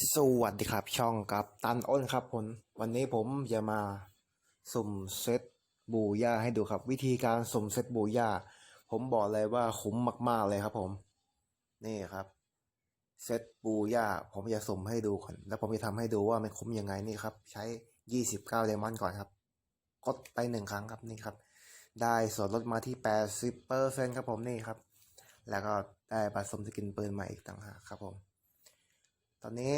สวัสดีครับช่องกับตันอ้นครับผมวันนี้ผมจะมาสุ่มเซตบูย่าให้ดูครับ วิธีการสุ่มเซตบูย่าผมบอกเลยว่าคุ้มมาก ๆเลยครับผม นี่ครับเซตบูย่าผมจะสุ่มให้ดูก่อน แล้วผมจะทำให้ดูว่ามันคุ้มยังไงนี่ครับ ใช้ยี่สิบเก้าเดมอนก่อนครับ กดไปหนึ่งครั้งครับนี่ครับ ได้ส่วนลดมาที่แปดสิบเปอร์เซ็นครับผมนี่ครับ แล้วก็ได้บัตรสมสกินปืนมาอีกต่างหากครับผม ตอนนี้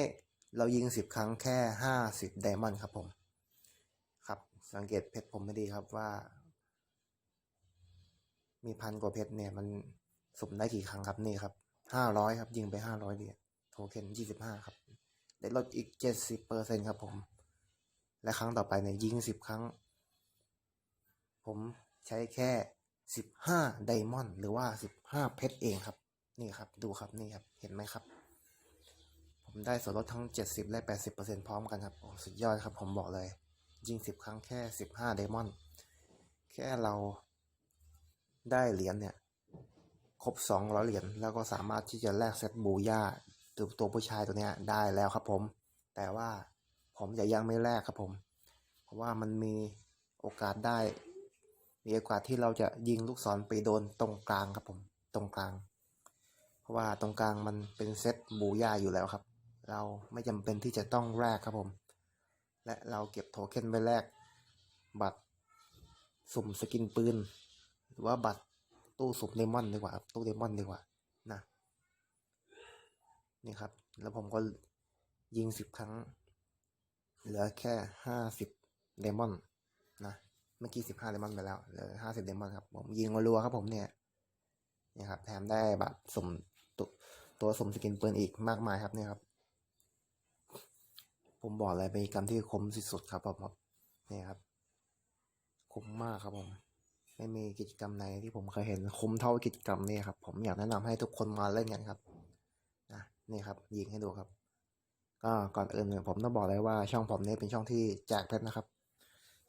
เรายิงสิบครั้งแค่ห้าสิบไดมอนด์ครับผมครับสังเกตเพชรผมไม่ดีครับว่า มีพันกว่าเพชรเนี่ยมันสุ่มได้กี่ครั้งครับนี่ครับห้าร้อยครับ ยิงไปห้าร้อยเหรียญโทเค็นยี่สิบห้าครับ ได้ลดอีกเจ็ดสิบเปอร์เซ็นครับผม และครั้งต่อไปเนี่ยยิงสิบครั้ง ผมใช้แค่สิบห้าไดมอนด์หรือว่าสิบห้าเพชรเองครับ นี่ครับ ดูครับนี่ครับ เห็นไหมครับ ผมได้ส่วนลดทั้ง 70 และ 80%พร้อมกันครับโอ้สุดยอดครับผมบอกเลย ยิง 10 ครั้งแค่ 15 เดมอน แค่เราได้เหรียญเนี่ย ครบ 200 เหรียญแล้วก็สามารถที่จะแลกเซตบูย่าตัวตัวผู้ชายตัวเนี้ยได้แล้วครับผม แต่ว่าผมจะยังไม่แลกครับผม เพราะว่ามันมีโอกาสได้ มีโอกาสที่เราจะยิงลูกศรไปโดนตรงกลางครับผม ตรงกลาง เพราะว่าตรงกลางมันเป็นเซตบูย่าอยู่แล้วครับ เราไม่จำเป็นที่จะต้องแลกครับผม และเราเก็บโทเค็นไว้แลกบัตรสุ่มสกินปืน หรือว่าบัตรตู้สุ่มเดมอนดีกว่าตู้เดมอนดีกว่านะนี่ครับ แล้วผมก็ยิงสิบครั้ง เหลือแค่ห้าสิบเดมอนนะเมื่อกี้สิบห้าเดมอนไปแล้วเหลือห้าสิบเดมอนครับผมยิงรัวครับผมเนี่ยนี่ครับแถมได้บัตรสุ่มตัวตัวสุ่มสกินปืนอีกมากมายครับเนี่ยครับ ผมบอกเลยเป็นกิจกรรมที่คมสุดๆครับผมนี่ครับคมมากครับผมไม่มีกิจกรรมไหนที่ผมเคยเห็นคมเท่ากิจกรรมนี้ครับ ผมอยากแนะนำให้ทุกคนมาเล่นกันครับนะนี่ครับ ยิงให้ดูครับ ก็ก่อนอื่นเนี่ยผมต้องบอกเลยว่าช่องผมเนี่ยเป็นช่องที่แจกเพชรนะครับ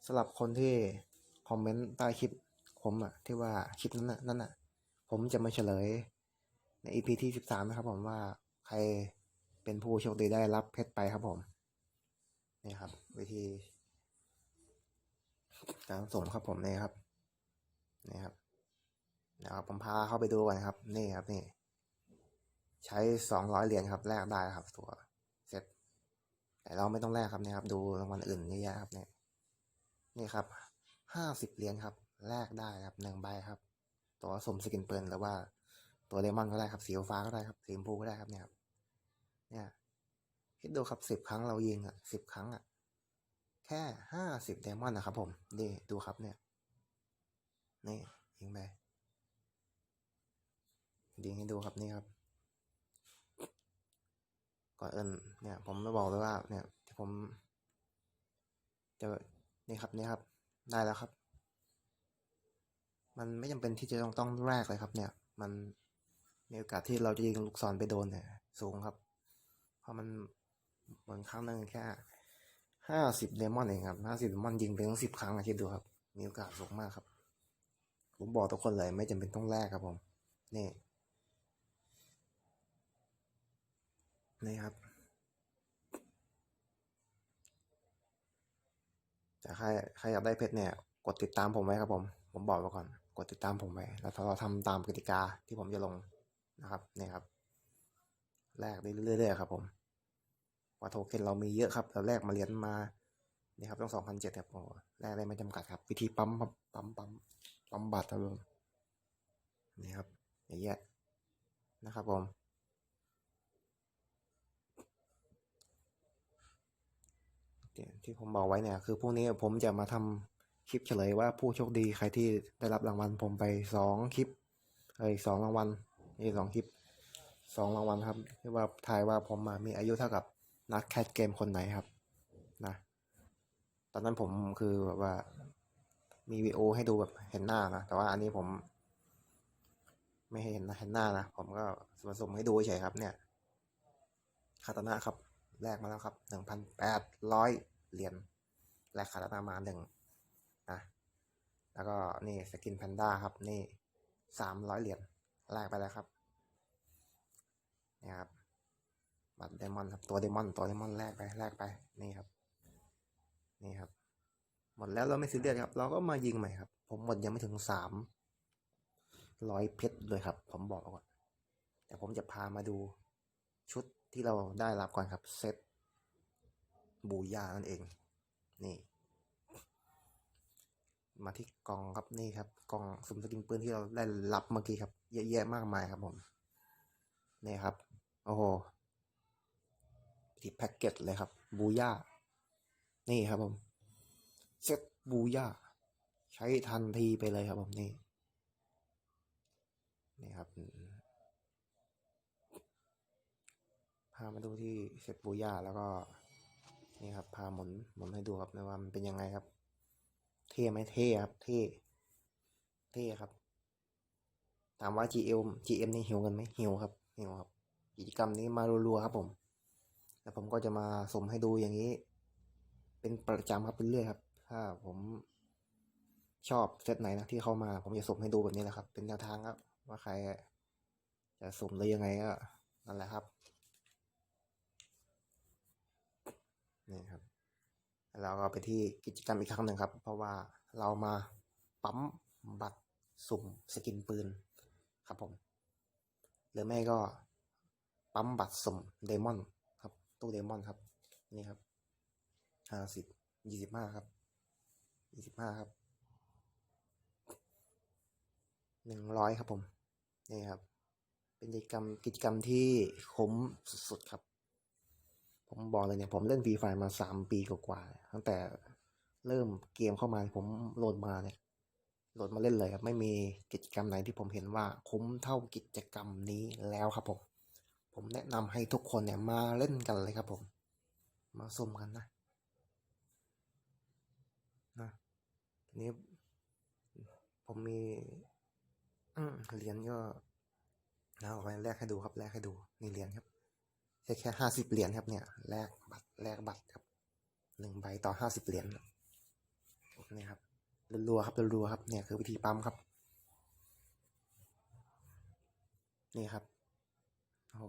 สำหรับคนที่คอมเมนต์ใต้คลิปผมอะที่ว่าคลิปนั้นนั่นอะผมจะมาเฉลยใน EP ที่สิบสามนะครับผมว่าใครเป็นผู้โชคดีได้รับเพชรไปครับผม นี่ครับ วิธี การส่งครับผมนี่ครับนี่ครับเดี๋ยวผมพาเข้าไปดูกันครับ นี่ครับนี่ ใช้สองร้อยเหรียญครับแลกได้ครับ ตัวเสร็จแต่เราไม่ต้องแลกครับนี่ครับ ดูรางวัลอื่นเยอะแยะครับเนี่ยนี่ครับห้าสิบเหรียญครับแลกได้ครับหนึ่งใบครับ ตัวสมสกินเปิลหรือว่าตัวเลมอนก็ได้ครับสีฟ้าก็ได้ครับสีชมพูก็ได้ครับเนี่ยครับเนี่ย คิดดูครับสิบครั้งเรายิงอะสิบครั้งอะ แค่ห้าสิบเดมอนนะครับผมนี่ดูครับเนี่ย นี่ยิงไปยิงให้ดูครับนี่ครับ ก่อนอื่นเนี่ย ผมไม่บอกเลยว่า เนี่ยที่ผมจะนี่ครับนี่ครับ ได้แล้วครับ มันไม่จำเป็นที่จะต้องต้องแรกเลยครับ เนี่ย มันมีโอกาสที่เราจะยิงลูกศรไปโดนเนี่ยสูงครับ เพราะมัน เหมือนครั้งหนึ่งแค่ห้าสิบเดมอนเองครับห้าสิบเดมอนยิงไปทั้งสิบครั้งนะคิดดูครับ มีโอกาสสูงมากครับ ผมบอกทุกคนเลยไม่จำเป็นต้องแลกครับผม นี่นี่ครับแต่ใครใครอยากได้เพชรเนี่ย กดติดตามผมไว้ครับผม ผมบอกไว้ก่อน กดติดตามผมไว้ แล้วเราทำตามกติกาที่ผมจะลงนะครับ นี่ครับ แลกได้เรื่อยๆครับผม ว่าโทเค็นเรามีเยอะครับเราแลกมาเหรียญมานี่ครับต้องสองพันเจ็ดครับโอ้แลกได้ไม่จำกัดครับ วิธีปั๊มครับปั๊มปั๊มปั๊มบัตรครับผมนี่ครับอย่างเงี้ยนะครับผมที่ผมบอกไว้เนี่ยคือพรุ่งนี้ผมจะมาทำคลิปเฉลยว่าผู้โชคดีใครที่ได้รับรางวัลผมไปสองคลิปเอ้ยสองรางวัลนี่สองคลิปสองรางวัลครับที่ว่าทายว่าผมมีอายุเท่ากับ นักแคทเกมคนไหนครับนะตอนนั้นผมคือแบบว่ามีวีโอให้ดูแบบเห็นหน้านะแต่ว่าอันนี้ผม ไม่เห็นเห็นหน้านะผมก็มส่งให้ดูเฉยครับ เนี่ยคาตานะครับแลกมาแล้วครับหนึ่งพันแปดร้อยเหรียญแลกคาตานามาหนึ่งนะแล้วก็นี่สกินแพนด้าครับ นี่สามร้อยเหรียญแลกไปแล้วครับนี่ครับ บัตรไดมอนครับตัวไดมอนตัวไดมอนแลกไปแลกไปนี่ครับ นี่ครับ หมดแล้วเราไม่ซีเรียสครับ เราก็มายิงใหม่ครับ ผมหมดยังไม่ถึงสามร้อยเพชรเลยครับ ผมบอกก่อนแต่ผมจะพามาดูชุดที่เราได้รับก่อนครับเซตบูยานั่นเอง นี่ มาที่กล่องครับนี่ครับกล่องสุ่มสกินปืนที่เราได้รับเมื่อกี้ครับ เยอะแยะมากมายครับผม นี่ครับ โอ้โห ที่แพ็กเกจเลยครับบูย่านี่ครับผมเซตบูย่าใช้ทันทีไปเลยครับผมนี่นี่ครับพามาดูที่เซตบูย่าแล้วก็นี่ครับพาหมุนหมุนให้ดูครับนะว่ามันเป็นยังไงครับ เท่ไหมเท่ครับ เท่เท่ครับ ถามว่า GM GM นี่หิวกันไหมหิวครับหิวครับกิจกรรมนี้มารัวๆครับผม แล้วผมก็จะมาสมให้ดูอย่างนี้ เป็นประจำครับเป็นเรื่อยครับ ถ้าผมชอบเซตไหนนะที่เข้ามา ผมจะสมให้ดูแบบนี้แหละครับ เป็นแนวทางครับว่าใครจะสมหรือยังไงก็นั่นแหละครับนี่ครับแล้วเราก็ไปที่กิจกรรมอีกครั้งหนึ่งครับ เพราะว่าเรามาปั๊มบัตรสุ่มสกินปืนครับผม หรือไม่ก็ปั๊มบัตรสุ่มเดมอน ตู้เดมอนครับ นี่ครับห้าสิบยี่สิบห้าครับยี่สิบห้าครับหนึ่งร้อยครับผม นี่ครับ เป็นกิจกรรมกิจกรรมที่คุ้มสุดๆครับ ผมบอกเลยเนี่ยผมเล่นฟรีไฟมาสามปีกว่าๆตั้งแต่เริ่มเกมเข้ามาผมโหลดมาเนี่ยโหลดมาเล่นเลยครับ ไม่มีกิจกรรมไหนที่ผมเห็นว่าคุ้มเท่ากิจกรรมนี้แล้วครับผม ผมแนะนำให้ทุกคนเนี่ยมาเล่นกันเลยครับผม มาสุ่มกันนะนะทีนี้ผมมีเหรียญก็เอาไปแลกให้ดูครับแลกให้ดูนี่เหรียญครับแค่แค่ห้าสิบเหรียญครับเนี่ยแลกบัตรแลกบัตรครับหนึ่งใบต่อห้าสิบเหรียญนี่ครับรัวๆครับรัวๆครับเนี่ยคือวิธีปั๊มครับ นี่ครับ โอ้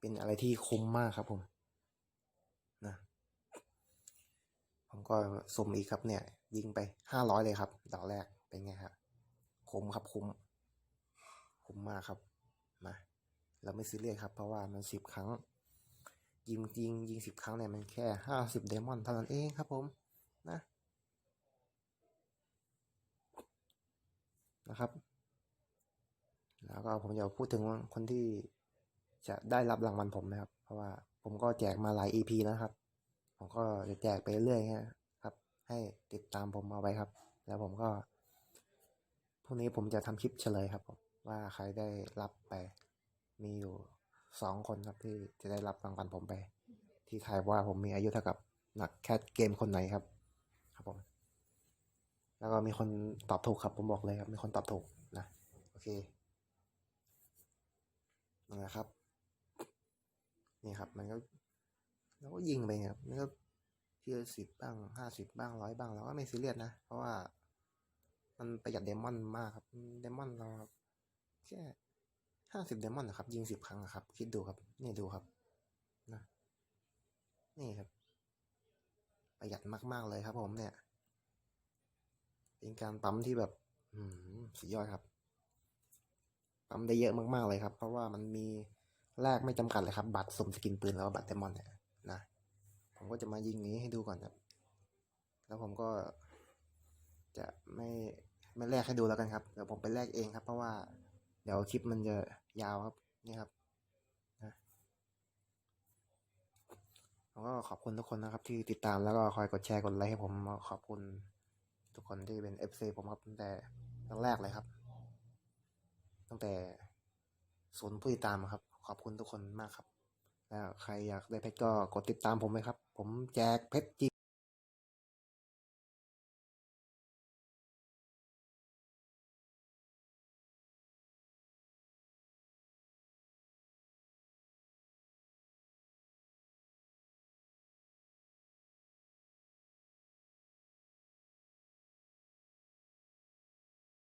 เป็นอะไรที่คุ้มมากครับผมนะผมก็สมอีกครับเนี่ย ยิงไปห้าร้อยเลยครับดอกแรกเป็นไงครับคุ้มครับคุ้ม คุ้มมากครับมาเราไม่ซีเรียสครับ เพราะว่ามันสิบครั้ง ยิงยิงยิงสิบครั้งเนี่ยมันแค่ห้าสิบเดมอนเท่านั้นเองครับผมนะนะครับ แล้วก็ผมจะพูดถึงคนที่ จะได้รับรางวัลผมนะครับ เพราะว่าผมก็แจกมาหลาย EP นะครับ ผมก็จะแจกไปเรื่อยๆครับ ให้ติดตามผมเอาไว้ครับ แล้วผมก็พรุ่งนี้ผมจะทำคลิปเฉลยครับผมว่าใครได้รับไป มีอยู่สองคนครับที่จะได้รับรางวัลผมไป ที่ทายว่าผมมีอายุเท่ากับนักแคทเกมคนไหนครับ ครับผม แล้วก็มีคนตอบถูกครับ ผมบอกเลยครับ มีคนตอบถูกนะ โอเคนะครับ นี่ครับ มันก็แล้วก็ยิงไปครับมันก็ทีละสิบบ้างห้าสิบบ้างร้อยบ้างเราก็ไม่ซีเรียสนะ เพราะว่ามันประหยัดเดมอนมากครับเดมอนเราแค่ห้าสิบเดมอนนะครับ ยิงสิบครั้งครับ คิดดูครับ นี่ดูครับนะนี่ครับ ประหยัดมาก ๆ เลยครับผมเนี่ย เป็นการปั๊มที่แบบ อืมสุดยอดครับปั๊มได้เยอะมาก ๆ เลยครับ เพราะว่ามันมี แลกไม่จำกัดเลยครับ บัตรสมสกินปืนแล้วบัตรเดมอนเนี่ยนะผมก็จะมายิงนี้ให้ดูก่อนครับ แล้วผมก็จะไม่ไม่แลกให้ดูแล้วกันครับเดี๋ยวผมไปแลกเองครับ เพราะว่าเดี๋ยวคลิปมันจะยาวครับนี่ครับนะผมก็ขอบคุณทุกคนนะครับ ที่ติดตามแล้วก็คอยกดแชร์กดไลค์ให้ผมขอบคุณทุกคนที่เป็น FC ผมครับตั้งแต่ตั้งแรกเลยครับ ตั้งแต่ศูนย์ผู้ติดตามครับ ขอบคุณทุกคนมากครับแล้วใครอยากได้เพชรก็กดติดตามผมเลยครับ ผมแจกเพชรจริง